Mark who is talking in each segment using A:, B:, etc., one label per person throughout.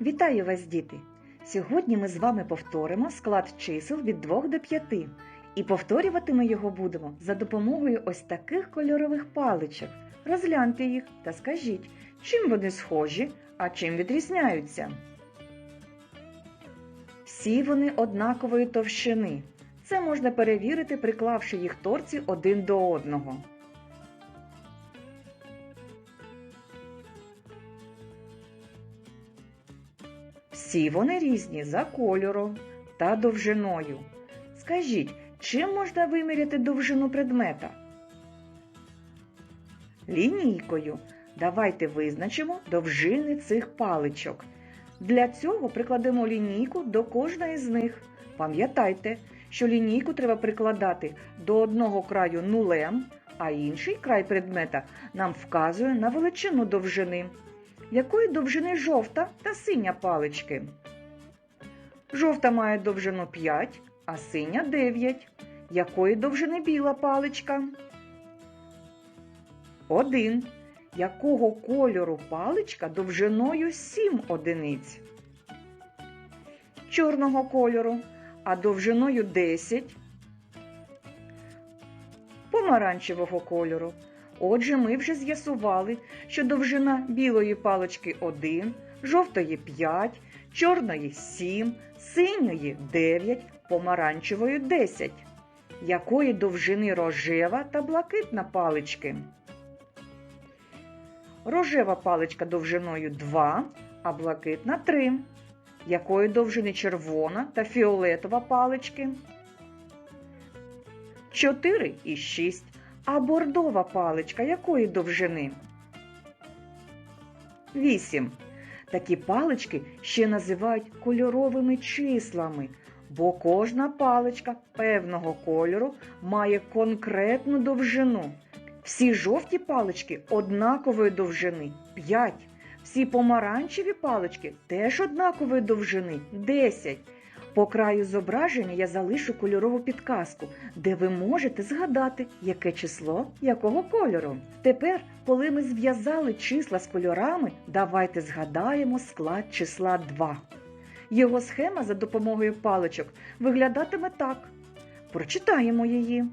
A: Вітаю вас, діти! Сьогодні ми з вами повторимо склад чисел від 2 до 5. І повторювати ми його будемо за допомогою ось таких кольорових паличок. Розгляньте їх та скажіть, чим вони схожі, а чим відрізняються. Всі вони однакової товщини. Це можна перевірити, приклавши їх торці один до одного. Всі вони різні за кольором та довжиною. Скажіть, чим можна виміряти довжину предмета? Лінійкою. Давайте визначимо довжини цих паличок. Для цього прикладемо лінійку до кожної з них. Пам'ятайте, що лінійку треба прикладати до одного краю нулем, а інший край предмета нам вказує на величину довжини. Якої довжини жовта та синя палички? Жовта має довжину 5, а синя 9. Якої довжини біла паличка? 1. Якого кольору паличка довжиною 7 одиниць? Чорного кольору, а довжиною 10. Помаранчевого кольору. Отже, ми вже з'ясували, що довжина білої палички 1, жовтої 5, чорної 7, синьої 9, помаранчевої 10. Якої довжини рожева та блакитна палички? Рожева паличка довжиною 2, а блакитна 3. Якої довжини червона та фіолетова палички? 4 і 6. А бордова паличка якої довжини? 8. Такі палички ще називають кольоровими числами, бо кожна паличка певного кольору має конкретну довжину. Всі жовті палички однакової довжини 5. Всі помаранчеві палички теж однакової довжини 10. По краю зображення я залишу кольорову підказку, де ви можете згадати, яке число якого кольору. Тепер, коли ми зв'язали числа з кольорами, давайте згадаємо склад числа 2. Його схема за допомогою паличок виглядатиме так. Прочитаємо її.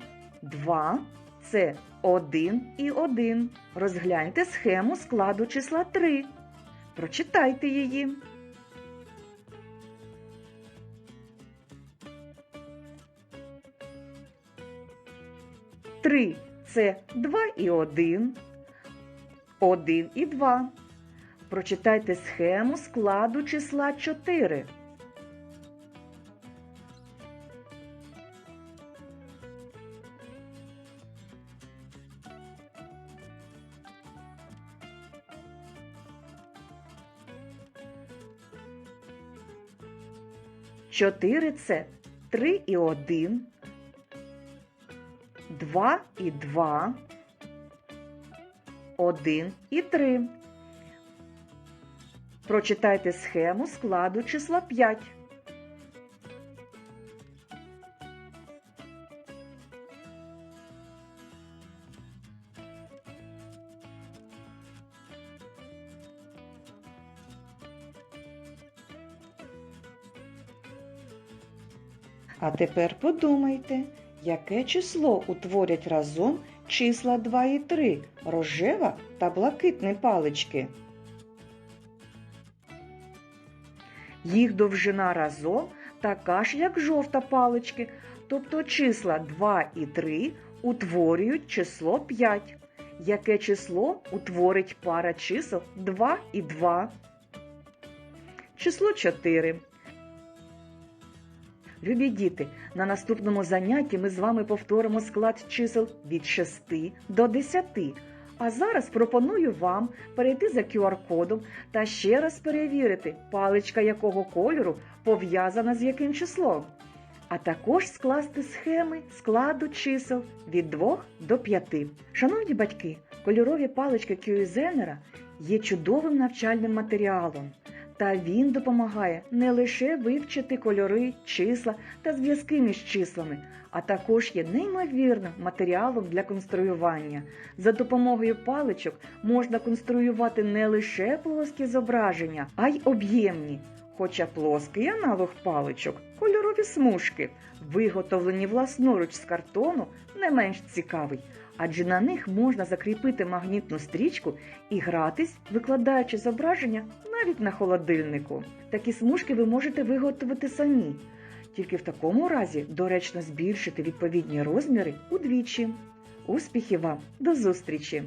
A: 2 це 1 і 1. Розгляньте схему складу числа 3. Прочитайте її. 3 це 2 і 1, 1 і 2. Прочитайте схему складу числа 4. Чотири це 3 і 1, 2 і 2, 1 і 3. Прочитайте схему складу числа 5. А тепер подумайте, яке число утворять разом числа 2 і 3, рожева та блакитні палички. Їх довжина разом така ж, як жовта палички, тобто числа 2 і 3 утворюють число 5. Яке число утворить пара чисел 2 і 2? Число 4. Любі діти, на наступному занятті ми з вами повторимо склад чисел від 6 до 10. А зараз пропоную вам перейти за QR-кодом та ще раз перевірити, паличка якого кольору пов'язана з яким числом, а також скласти схеми складу чисел від 2 до 5. Шановні батьки, кольорові палички Кюїзенера є чудовим навчальним матеріалом. Та він допомагає не лише вивчити кольори, числа та зв'язки між числами, а також є неймовірним матеріалом для конструювання. За допомогою паличок можна конструювати не лише плоскі зображення, а й об'ємні. Хоча плоский аналог паличок, кольорові смужки, виготовлені власноруч з картону, не менш цікавий, адже на них можна закріпити магнітну стрічку і гратись, викладаючи зображення навіть на холодильнику. Такі смужки ви можете виготовити самі. Тільки в такому разі доречно збільшити відповідні розміри удвічі. Успіхів вам! До зустрічі!